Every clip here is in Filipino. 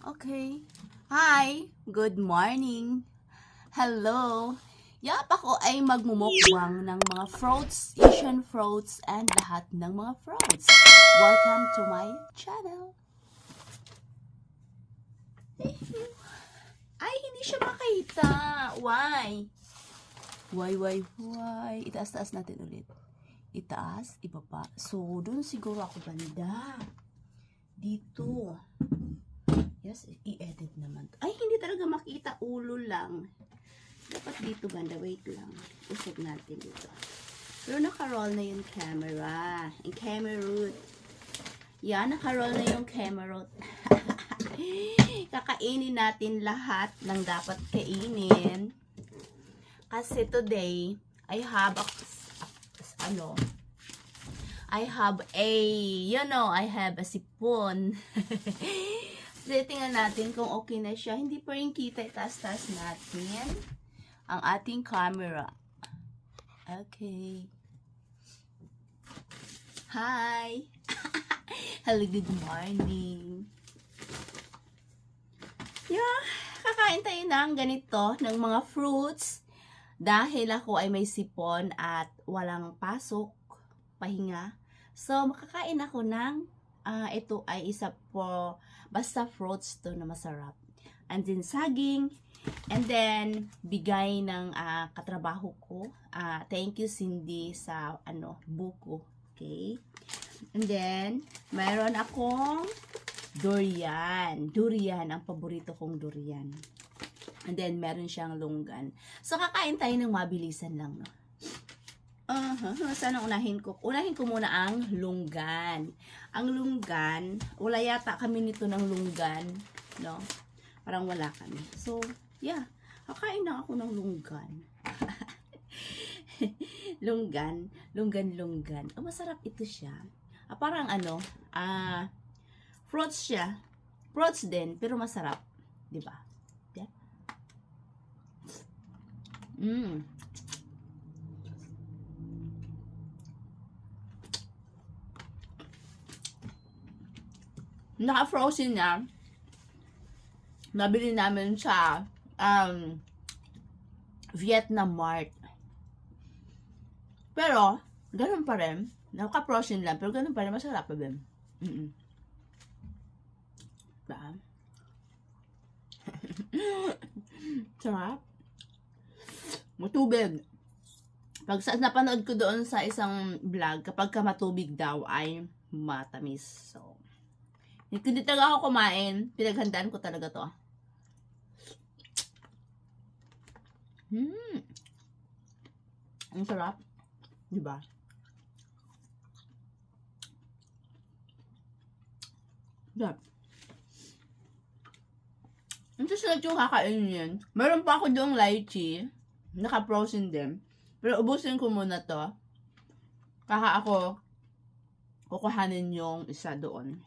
Okay. Hi! Good morning! Hello! Yap, ako ay magmumukbang ng mga fruits, Asian fruits, and lahat ng mga fruits. Welcome to my channel! Ay, hindi siya makita! Why? Why, why, why? Itaas-taas natin ulit. Itaas, ibaba. So, dun siguro ako banda. Dito. Yes, i-edit naman. Ay, hindi talaga makita. Ulo lang. Dapat dito banda. Wait lang. Usog natin dito. Pero naka-roll na yung camera. Yung camera root. Yan, naka-roll na yung camera. Kakainin natin lahat ng dapat kainin. Kasi today, I have a, ano, I have a, you know, I have a sipon. Tingnan natin kung okay na siya. Hindi pa rin kita, itaas-taas natin ang ating camera. Okay. Hi! Hello, good morning. Yeah, kakain tayo ng ganito, ng mga fruits. Dahil ako ay may sipon at walang pasok, pahinga. So, makakain ako ng, ah, ito ay isa po, basta fruits to na masarap. And then saging, and then bigay ng ah, katrabaho ko. Ah, thank you Cindy sa ano, buko. Okay? And then, mayroon akong durian. Durian, ang paborito kong durian. And then, meron siyang lunggan. So, kakain tayo ng mabilisan lang, no? Uh-huh. Saan ang unahin ko? Unahin ko muna ang lunggan. Ang lunggan, wala yata kami nito ng lunggan, no? Parang wala kami. So, yeah. Kakain na ako ng lunggan. lunggan, lunggan, lunggan. Oh, masarap ito siya. Ah, parang ano, ah, fruits siya. Fruits din, pero masarap. Di ba? Yeah. Mm. Naka-frozen na. Nabili namin sa um, Vietnam Mart. Pero, ganun pa rin. Naka-frozen lang, pero ganun pa rin. Masarap pa din. Mm-mm. Diba? Sarap. Matubig. Pag sa, napanood ko doon sa isang vlog, kapag ka matubig daw ay matamis. So, hindi talaga ako kumain. Pinaghandaan ko talaga to. Hmm. Ang sarap. Diba? Sarap. Ang susunod yung kakainin yun. Meron pa ako doong lychee. Naka-frozen din. Pero ubusin ko muna to. Kaka ako kukuhanin yung isa doon.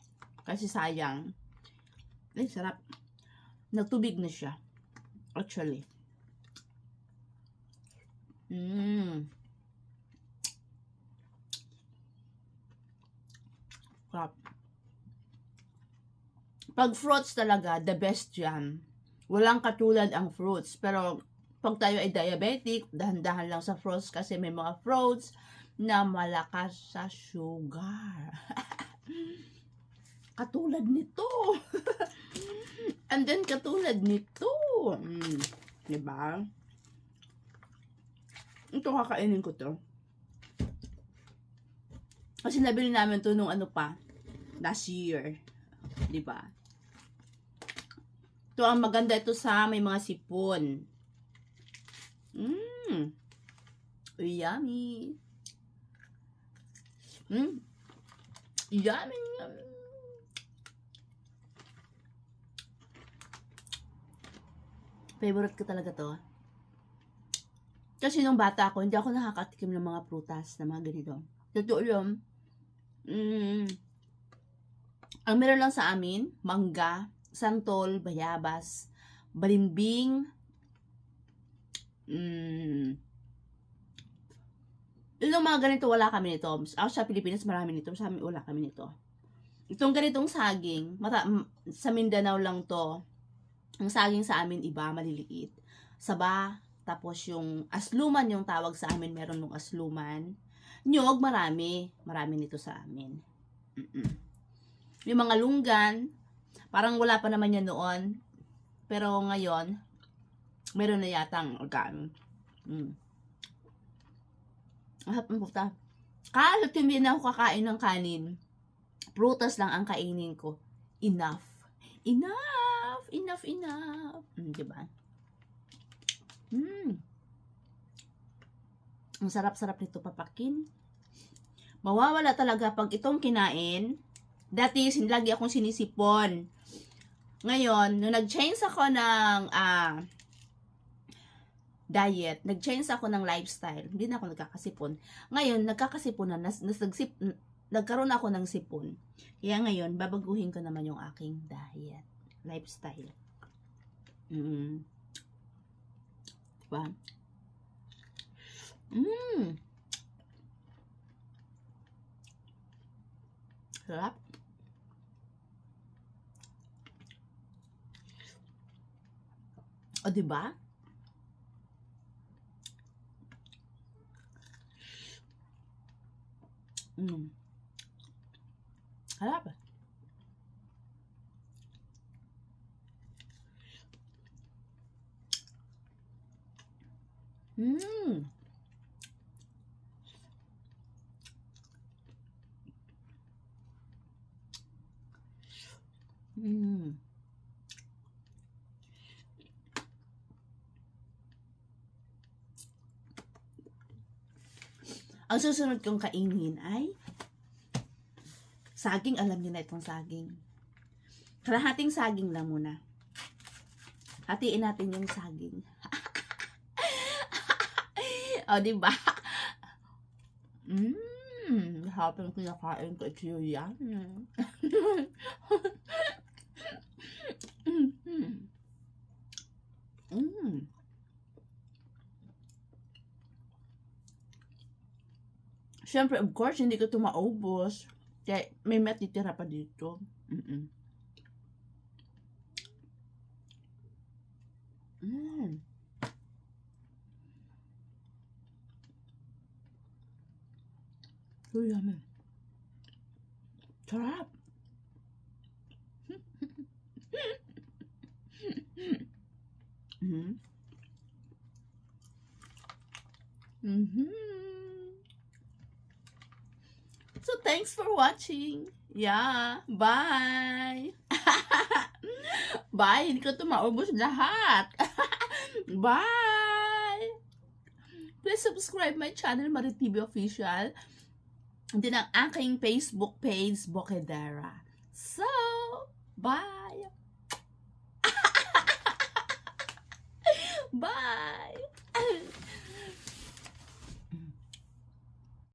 Kasi sayang. Ay, sarap. Nagtubig na siya. Actually. Mmm. Sarap. Pag fruits talaga, the best yan. Walang katulad ang fruits. Pero, pag tayo ay diabetic, dahan-dahan lang sa fruits kasi may mga fruits na malakas sa sugar. katulad nito. And then, katulad nito. Mm, diba? Ito, kakainin ko to. Kasi nabili namin to nung ano pa, last year. Diba? Ito, ang maganda ito sa may mga sipon. Mmm. Yummy. Mmm. Yummy. yummy. Favorite ko talaga to. Kasi nung bata ako, hindi ako nakakatikim ng mga prutas na mga ganito. Totoo yun. Mm, ang meron lang sa amin, mangga, santol, bayabas, balimbing, mm, yung mga ganito, wala kami nito. Ako sa Pilipinas, marami nito. Sa amin, wala kami nito. itong ganitong saging, mata, sa Mindanao lang to. Ang saging sa amin iba, maliliit. Saba, tapos yung asluman yung tawag sa amin, meron ng asluman. Nyog, marami. Marami nito sa amin. Mm-mm. Yung mga lunggan, parang wala pa naman yan noon. Pero ngayon, meron na yatang organ. Mm. Ah, ang puta. Kahit hindi na ako kakain ng kanin, prutas lang ang kainin ko. Enough. Enough! Enough, enough. Mm, diba? Mm. Ang sarap-sarap nito papakin. Mawawala talaga pag itong kinain. Dati, lagi akong sinisipon. Ngayon, nung nag-change ako ng ah, diet, nag-change ako ng lifestyle, hindi na ako nagkakasipon. Ngayon, nagkakasipon na, nas, nas, nagsip, nagkaroon ako ng sipon. Kaya ngayon, babaguhin ko naman yung aking diet, lifestyle. Mm. Diba? Mm. Sarap. O, diba? Mm. Harap. Mm. Mm. Ang susunod kong kainin ay saging. Alam niyo na itong saging. Kalahating saging lang muna. Hatiin natin yung saging. O, di ba? Mmm, habang kinakain ko ito yan. Mmm. Siyempre, of course, hindi ko ito maubos. Kaya may matitira pa dito. Mm-mm. Mm. Yummy. Sarap. mm-hmm. Mm-hmm. So, thanks for watching. Yeah. Bye. Bye. Hindi ko ito maubos lahat. Bye. Please subscribe my channel, Maritibi Official din ang aking Facebook page, Bokedera. So, bye! bye!